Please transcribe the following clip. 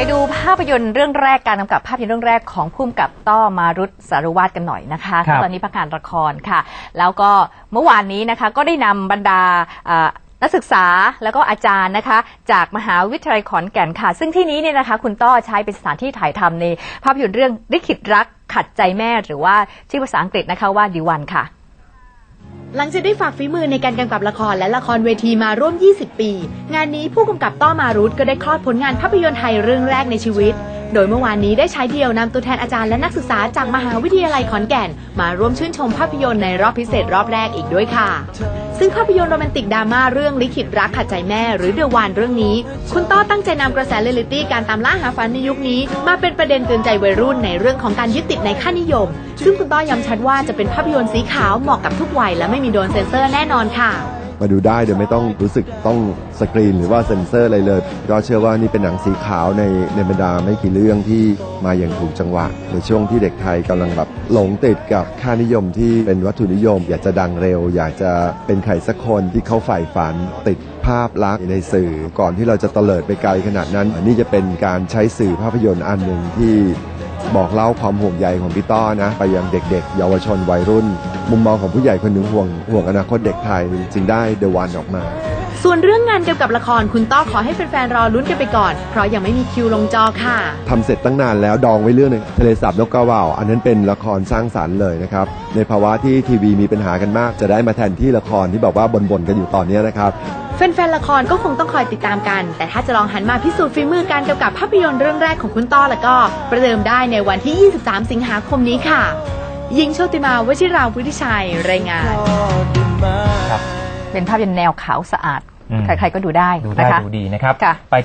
ไปดูภาพยนตร์เรื่องแรกการกำกับภาพยนตร์เรื่องแรกของพุ่มกับต้อมารุตสารุวาดกันหน่อยนะคะครับ ตอนนี้พักงานละครค่ะ แล้วก็เมื่อวานนี้นะคะก็ได้นำบรรดาอ่านักศึกษาแล้วก็อาจารย์นะคะ จากมหาวิทยาลัยขอนแก่นค่ะ ซึ่งที่นี้เนี่ยนะคะ คุณต้อใช้เป็นสถานที่ถ่ายทำในภาพยนตร์เรื่องลิขิตรักขัดใจแม่หรือว่าชื่อภาษาอังกฤษนะคะว่าดิวันค่ะ หลังจากได้ฝากฝีมือในการกำกับละครและละครเวทีมาร่วม 20 ปี งานนี้ผู้กำกับต้อมารุตก็ได้คลอดผลงานภาพยนตร์ไทยเรื่องแรกในชีวิต โดยเมื่อวานนี้ได้ใช้เดียวนำตัวแทนอาจารย์และนักศึกษาจากมหาวิทยาลัยขอนแก่น มาร่วมชื่นชมภาพยนตร์ในรอบพิเศษรอบแรกอีกด้วยค่ะ ซึ่งภาพยนตร์โรแมนติกดราม่าเรื่องลิขิตรักขัดใจแม่ หรือเดอะวานเรื่องนี้ คุณต้อตั้งใจนำกระแสเรียลลิตี้การตามล่าหาฝันในยุคนี้ มาเป็นประเด็นเตือนใจวัยรุ่นในเรื่องของการยึดติดในค่านิยม ซึ่งคุณต้อย้ำชัดว่าจะเป็นภาพยนตร์สีขาวเหมาะกับทุกวัยและไม่มีโดนเซ็นเซอร์แน่นอนค่ะ มาดูได้โดยไม่ต้องรู้สึกต้องสกรีนหรือว่าเซ็นเซอร์อะไรเลยก็เชื่อว่านี่เป็นหนังสีขาวในในบรรดาไม่กี่เรื่องที่มาอย่างถูกจังหวะ ในช่วงที่เด็กไทยกำลังแบบหลงติดกับค่านิยมที่เป็นวัตถุนิยม อยากจะดังเร็ว อยากจะเป็นใครสักคนที่เขาใฝ่ฝันติดภาพลักษณ์ในสื่อก่อนที่เราจะเตลิดไปไกลขนาดนั้นนนี่จะเป็นการใช้สื่อภาพยนตร์อันหนึ่งที่ บอกเล่าความห่วงใยของพี่ต้อนะ ไปยังเด็กๆ เยาวชนวัยรุ่น มุมมองของผู้ใหญ่คนหนึ่งห่วงห่วงอนาคตเด็กไทยจึงได้เดวันออกมา ส่วนเรื่องงานเกี่ยวกับละครคุณต้อขอให้แฟนๆรอลุ้นกันไปก่อน เพราะยังไม่มีคิวลงจอค่ะ ทำเสร็จตั้งนานแล้วดองไว้เรื่องหนึงทะเลสาบนกกระว่าวอันนั้นเป็นละครสร้างสารรค์เลยนะครับ ในภาวะที่ทีวีมีปัญหากันมาก จะได้มาแทนที่ละครที่แบบว่าบ่นๆกันอยู่ตอนนี้นะครับ แฟนๆ ละครก็คงต้องคอยติดตามกัน แต่ถ้าจะลองหันมาพิสูจน์ฝีมือการกำกับภาพยนตร์เรื่องแรกของคุณต้อแล้วก็ ประเดิมได้ในวันที่ 23 สิงหาคมนี้ค่ะ ยิงโชติมาวชิราวุฒิชัย รายงานครับเป็นภาพยนตร์แนวขาวสะอาดอืม ใครๆก็ดูได้ดูได้นะคะ ดูดีนะครับค่ะ ไป